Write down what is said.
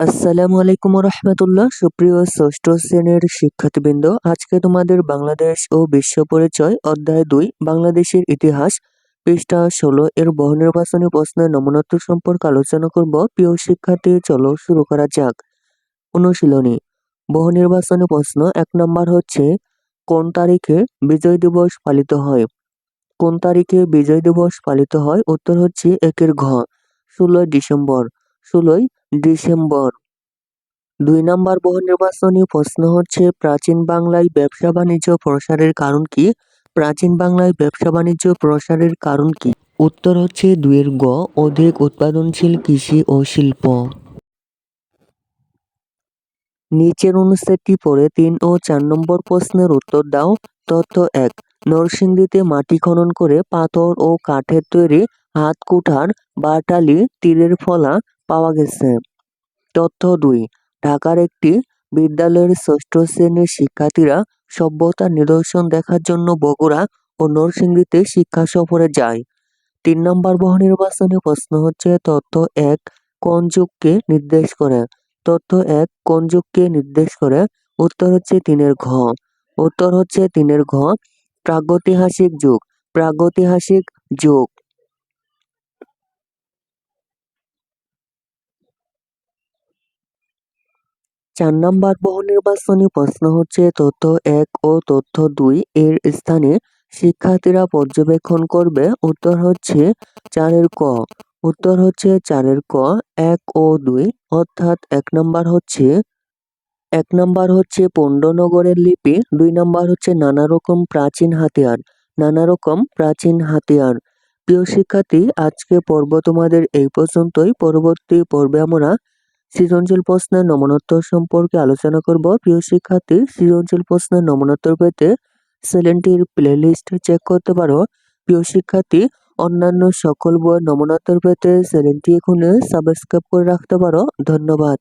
আসসালামু আলাইকুম রহমতুল্লাহ সুপ্রিয় ষষ্ঠ শ্রেণির শিক্ষার্থীবৃন্দ, আজকে তোমাদের বাংলাদেশ ও বিশ্ব পরিচয় অধ্যায় দুই, বাংলাদেশের ইতিহাস, পৃষ্ঠা ষোলো এর বহু নির্বাচনী প্রশ্নের নমনত্ব সম্পর্কে আলোচনা করব। প্রিয় শিক্ষার্থী, চলো শুরু করা যাক। অনুশীলনী বহু নির্বাচনী প্রশ্ন এক নম্বর হচ্ছে, কোন তারিখে বিজয় দিবস পালিত হয়? কোন তারিখে বিজয় দিবস পালিত হয়? উত্তর হচ্ছে একের ঘ, ষোলোই ডিসেম্বর। ষোলোই ডিসেম্বর। দুই নম্বর বহু নির্বাচনী প্রশ্ন হচ্ছে, প্রাচীন বাংলায় ব্যবসা বাণিজ্য প্রসারের কারণ কি? প্রাচীন বাংলায় ব্যবসা বাণিজ্য প্রসারের কারণ কি? উত্তর হচ্ছে, দুইয়ের গ, অধিক উৎপাদনশীল কৃষি ও শিল্প। নিচের অনুচ্ছেদটি পড়ে তিন ও চার নম্বর প্রশ্নের উত্তর দাও। তথ্য এক, নরসিংদীতে মাটি খনন করে পাথর ও কাঠের তৈরি হাত কুঠার, বাটালি, তীরের ফলা পাওয়া গেছে। তথ্য দুই, ঢাকার একটি বিদ্যালয়ের ষষ্ঠ শ্রেণির শিক্ষার্থীরা সভ্যতার নিদর্শন দেখার জন্য বগুড়া ও নরসিংদীতে শিক্ষা সফরে যায়। তিন নম্বর বহু নির্বাচনী প্রশ্ন হচ্ছে, তথ্য এক, কোন যুগকে নির্দেশ করে? তথ্য এক, কোন যুগকে নির্দেশ করে? উত্তর হচ্ছে তিনের ঘ। উত্তর হচ্ছে তিনের ঘ, প্রাগৈতিহাসিক যুগ। প্রাগৈতিহাসিক যুগ। চার নম্বর বহু নির্বাচনী প্রশ্ন হচ্ছে, তথ্য এক ও তথ্য দুই এর স্থানে শিক্ষার্থীরা পর্যবেক্ষণ করবে। উত্তর হচ্ছে চারের ক। উত্তর হচ্ছে চারের ক, এক ও দুই। অর্থাৎ এক নম্বর হচ্ছে, এক নম্বর হচ্ছে পণ্ডনগরের লিপি, দুই নম্বর হচ্ছে নানা রকম প্রাচীন হাতিয়ার, নানা রকম প্রাচীন হাতিয়ার। প্রিয় শিক্ষার্থী, আজকে পর্ব তোমাদের এই পর্যন্তই। পরবর্তী পর্বে আমরা সৃজনশীল প্রশ্নের নমনোত্তর সম্পর্কে আলোচনা করব। প্রিয় শিক্ষার্থী, সৃজনশীল প্রশ্নের নমনোত্তর পেতে সেলুনটির প্লে লিস্ট চেক করতে পারো। প্রিয় শিক্ষার্থী, অন্যান্য সকল বইয়ের নমনোত্তর পেতে চ্যানেলটি এখানে সাবস্ক্রাইব করে রাখতে পারো। ধন্যবাদ।